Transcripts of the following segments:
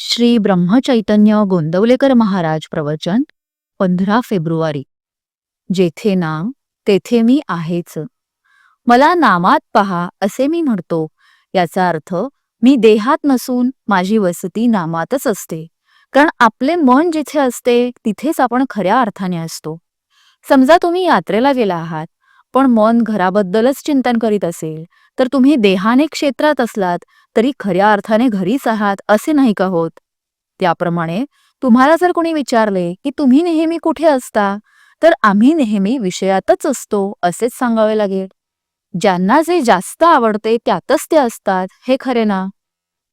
श्री ब्रह्मचैतन्य गोंदवलेकर महाराज प्रवचन पंधरा फेब्रुवारी. जेथे नाम तेथे मी आहेच. मला नामात पहा असे मी म्हणतो. याचा अर्थ मी देहात नसून माझी वसती नामातच असते. कारण आपले मन जिथे असते तिथेच आपण खऱ्या अर्थाने असतो. समजा तुम्ही यात्रेला गेला आहात. पण मन घराबद्दलच चिंतन करीत असेल तर तुम्ही देहाने क्षेत्रात असलात तरी खऱ्या अर्थाने घरीच आहात असे नाही का होत? त्याप्रमाणे तुम्हाला जर कोणी विचारले की तुम्ही नेहमी कुठे असता तर आम्ही नेहमी विषयातच असतो असेच सांगावे लागेल. ज्यांना जे जास्त आवडते त्यातच ते असतात हे खरे ना?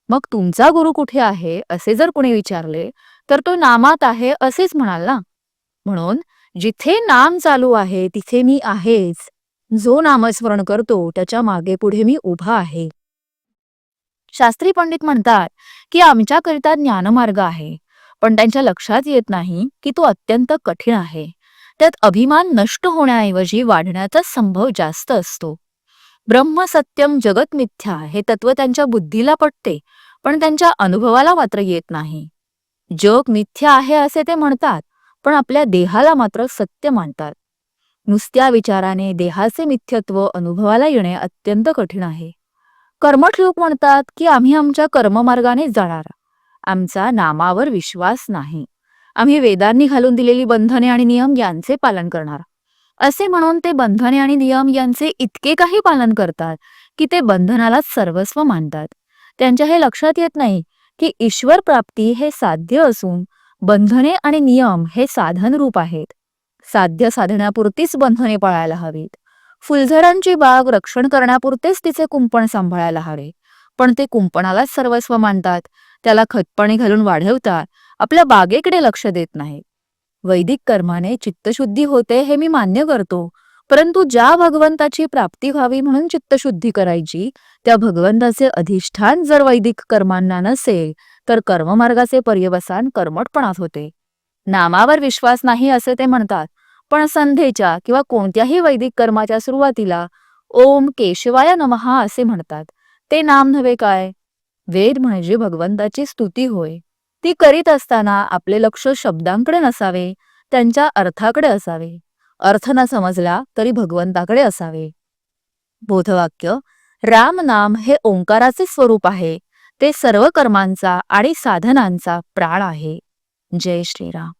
मग तुमचा गुरु कुठे आहे असे जर कोणी विचारले तर तो नामात आहे असेच म्हणाल ना? म्हणून जिथे नाम चालू आहे तिथे मी आहेच जो नामस्मरण करतो त्याच्यामागे पुढे मी उभा आहे. शास्त्री पंडित म्हणतात की आमच्याकरिता ज्ञानमार्ग आहे पण त्यांच्या लक्षात येत नाही की तो अत्यंत कठीण आहे. त्यात अभिमान नष्ट होण्याऐवजी वाढण्याचा संभव जास्त असतो. ब्रह्म सत्यम जगत मिथ्या हे तत्व त्यांच्या बुद्धीला पटते पण त्यांच्या अनुभवाला मात्र येत नाही. जग मिथ्या आहे असे ते म्हणतात पण आपल्या देहाला मात्र सत्य मानतात. नुसत्या विचाराने देहाचे मिथ्यत्व अनुभवाला येणे अत्यंत कठीण आहे. कर्मठ लोक म्हणतात की आम्ही आमच्या कर्ममार्गाने जाणार. आमचा नामावर विश्वास नाही. आम्ही वेदांनी घालून दिलेली बंधने आणि नियम यांचे पालन करणार. असे म्हणून ते बंधने आणि नियम यांचे इतके काही पालन करतात की ते बंधनाला सर्वस्व मानतात. त्यांच्या हे लक्षात येत नाही की ईश्वर प्राप्ती हे साध्य असून बंधने आणि नियम हे साधन रूप आहेत. साध्य साधण्यापुरतीच बंधने पाळायला हवीत. फुलझरांची बाग रक्षण करण्यापुरतेच तिचे कुंपण सांभाळायला हवे. पण ते कुंपणालाच सर्वस्व मानतात. त्याला खतपाणी घालून वाढवतात. आपल्या बागेकडे लक्ष देत नाहीत. वैदिक कर्माने चित्तशुद्धी होते हे मी मान्य करतो. परंतु ज्या भगवंताची प्राप्ती व्हावी म्हणून चित्तशुद्धी करायची त्या भगवंताचे अधिष्ठान जर वैदिक कर्मांना नसेल तर कर्ममार्गाचे पर्यवसान कर्मटपणात होते. नामावर विश्वास नाही असे ते म्हणतात. पण संध्येच्या किंवा कोणत्याही वैदिक कर्माच्या सुरुवातीला ओम केशवाय नमहा असे म्हणतात. ते नाम नव्हे काय? वेद म्हणजे भगवंताची स्तुती होय. ती करीत असताना आपले लक्ष शब्दांकडे नसावे त्यांच्या अर्थाकडे असावे. अर्थ न समजला तरी भगवंताकडे असावे. बोधवाक्य राम नाम हे ओंकाराचे स्वरूप आहे. ते सर्व कर्मांचा आणि साधनांचा प्राण आहे. जय श्रीराम.